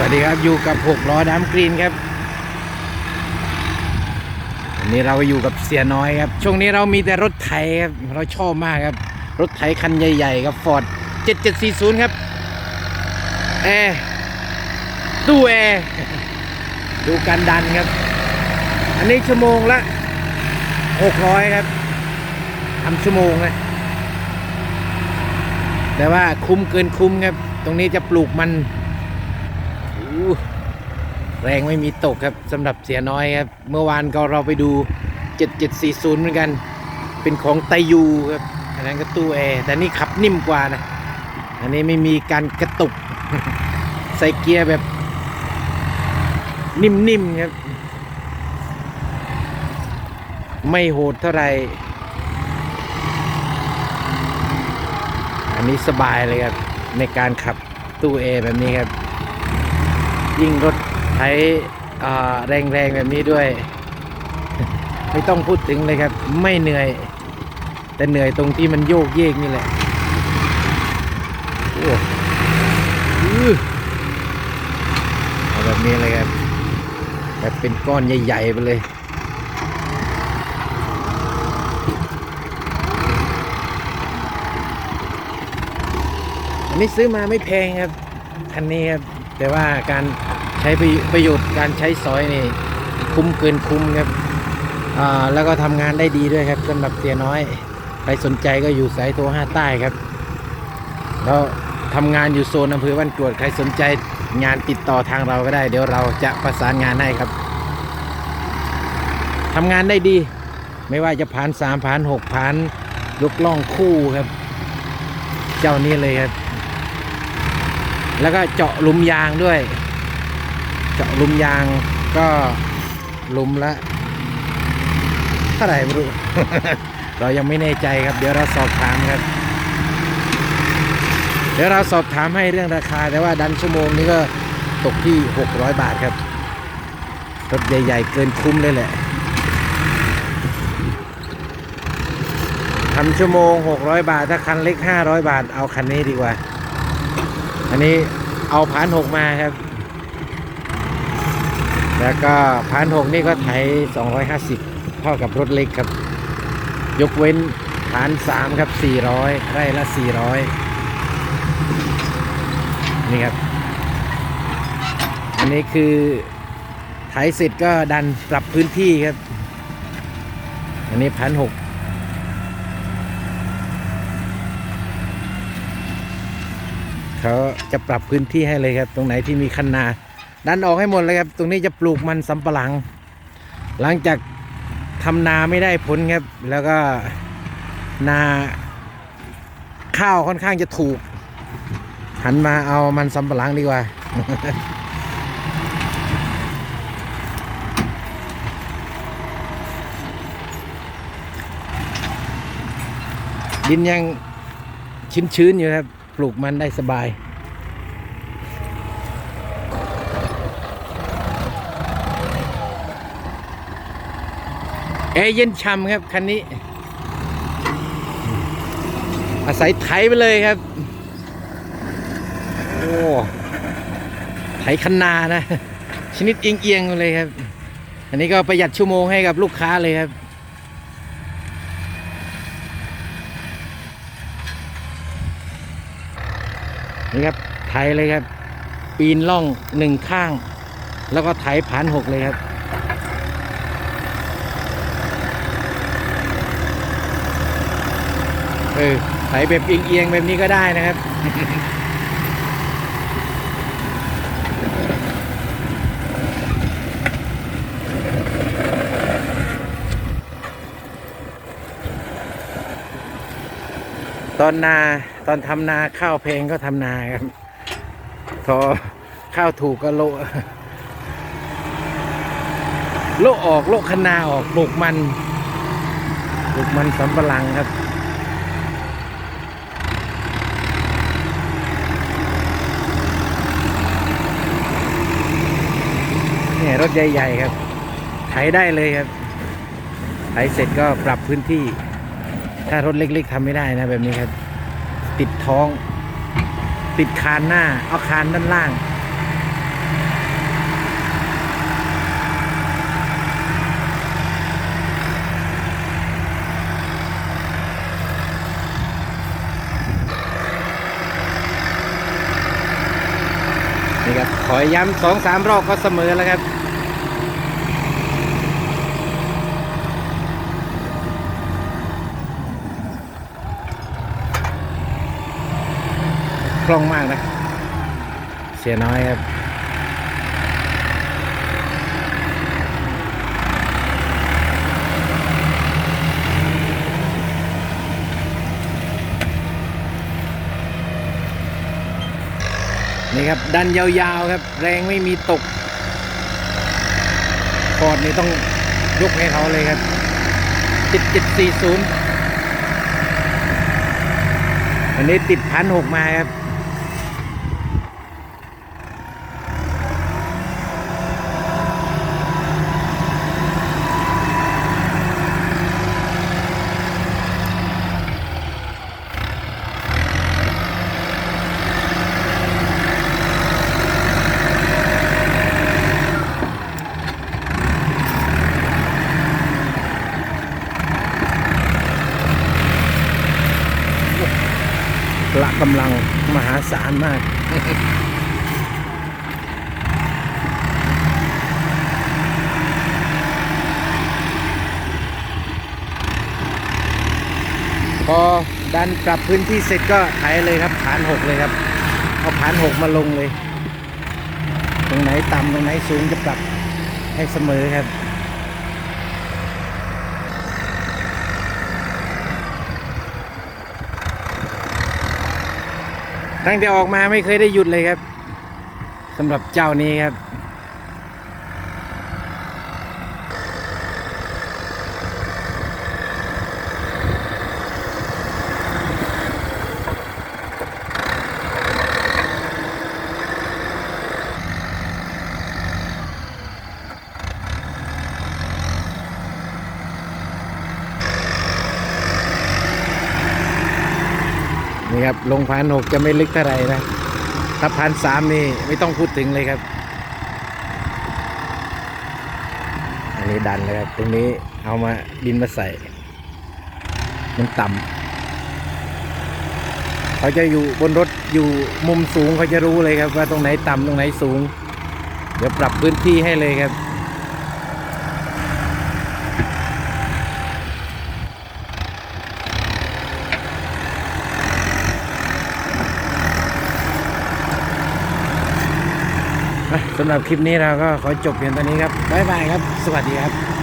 วัสดีครับอยู่กับหกล้อดำกรีนครับวันนี้เราอยู่กับเสียน้อยครับ ช่วงนี้เรามีแต่รถไถครับเราชอบมากครับ รถไถคันใหญ่ๆครับฟอร์ด7740 ครับแอร์ตู้แอร์ดูการดันครับ อันนี้ชั่วโมงละ 600 ครับทำชั่วโมงนะแต่ว่าคุ้มเกินคุ้มครับ ตรงนี้จะปลูกมัน แรงไม่มีตกครับสำหรับเสียน้อยครับ เมื่อวานก็เราไปดู 7740 เหมือนกัน เป็นของไตยูครับอันนั้นก็ตู้แอร์แต่นี่ขับนิ่มกว่านะ อันนี้ไม่มีการกระตุก ใส่เกียร์แบบ นิ่มๆครับ ไม่โหดเท่าไหร่อันนี้สบายเลยครับ ในการขับตู้แอร์แบบนี้ครับ ยิ่งรถไถอ่าแรงๆแบบนี้ด้วย ไม่ต้องพูดถึงเลยครับ ไม่เหนื่อย แต่เหนื่อยตรงที่มันโยกเยกนี่แหละโอ้เอาแบบนี้เลยครับแบบเป็นก้อนใหญ่ๆไปเลยอันนี้ซื้อมาไม่แพงครับคันนี้ครับ แต่ว่าการใช้ประโยชน์การใช้สอยนี่คุ้มเกินคุ้มครับแล้วก็ทำงานได้ดีด้วยครับสำหรับเสียน้อยใครสนใจก็อยู่สายโทรห้าใต้ครับ แล้วทำงานอยู่โซนอำเภอบ้านกรวดใครสนใจงานติดต่อทางเราก็ได้ เดี๋ยวเราจะประสานงานให้ครับทำงานได้ดี ไม่ว่าจะผ่านสามผ่านหกผ่านลูกล่องคู่ครับ เจ้านี้เลยครับ แล้วก็เจาะลุมยางด้วย เจาะลุมยางก็ลุมละเท่าไหร่ไม่รู้ เรายังไม่แน่ใจครับ เดี๋ยวเราสอบถามครับ เดี๋ยวเราสอบถามให้เรื่องราคา แต่ว่าดันชั่วโมงนี้ก็ตกที่ 600 บาทครับรถใหญ่ ๆ เกินคุ้มเลยแหละทำชั่วโมง 600 บาท ถ้าคันเล็ก 500 บาท เอาคันนี้ดีกว่า อันนี้เอาพานหกมาครับ แล้วก็พานหกนี่ก็ไถ250เท่ากับรถเล็กครับ ยกเว้นพานสามครับ 400ไร่ละ 400 นี่ครับ อันนี้คือไถเสร็จก็ดันปรับพื้นที่ครับ อันนี้พันหก เขาจะปรับพื้นที่ให้เลยครับ ตรงไหนที่มีคันนาดันออกให้หมดเลยครับ ตรงนี้จะปลูกมันสำปะหลัง หลังจากทำนาไม่ได้ผลครับ แล้วก็นาข้าวค่อนข้างจะถูก หันมาเอามันสำปะหลังดีกว่าดินยังชื้นๆอยู่ครับ ปลูกมันได้สบาย แอร์เย็นช่ำครับ คันนี้ อาศัยไถไปเลยครับ โอ้ไถคันนานะ ชนิดเอียงๆเลยครับ อันนี้ก็ประหยัดชั่วโมงให้กับลูกค้าเลยครับ นี่ครับไถเลยครับ ปีนล่องหนึ่งข้าง แล้วก็ไถผ่านหกเลยครับเออไถแบบเอียงๆแบบนี้ก็ได้นะครับ ตอนนาตอนทำนาข้าวเพลงก็ทำนาครับพอข้าวถูกก็โลโลออกโลคนาออกปลูกมันปลูกมันสำปะหลังครับเนี่ยรถใหญ่ๆครับไถได้เลยครับไถเสร็จก็ปรับพื้นที่ ถ้ารถเล็ก ๆทำไม่ได้นะแบบนี้ครับ ติดท้อง ติดคานหน้า เอาคานด้านล่างนี่ครับขอย้ำสองสามรอบก็เสมอแล้วครับ คล่องมากนะ เสียน้อยครับนี่ครับ ดันยาวๆครับ แรงไม่มีตกฟอร์ดนี่ต้องยกให้เขาเลยครับติดติดสี่ศูนย์อันนี้ติดพันหกมาครับ กำลังมหาศาลมากพอดันปรับพื้นที่เสร็จก็ไถเลยครับฐานหกเลยครับ เอาฐานหกมาลงเลย ตรงไหนต่ำตรงไหนสูงจะปรับให้เสมอครับ ตั้งแต่ออกมาไม่เคยได้หยุดเลยครับสำหรับเจ้านี้ครับ นี่ครับลงพันหกจะไม่ลึกเท่าไหร่นะถ้าพันสามนี่ไม่ต้องพูดถึงเลยครับอันนี้ดันเลยครับตรงนี้เอามาดินมาใส่ มันต่ำเขาจะอยู่บนรถอยู่มุมสูงเขาจะรู้เลยครับ ว่าตรงไหนต่ำตรงไหนสูง เดี๋ยวปรับพื้นที่ให้เลยครับ อะ สำหรับคลิปนี้เราก็ขอจบเพียงตอนนี้ครับบ๊ายบายครับ สวัสดีครับ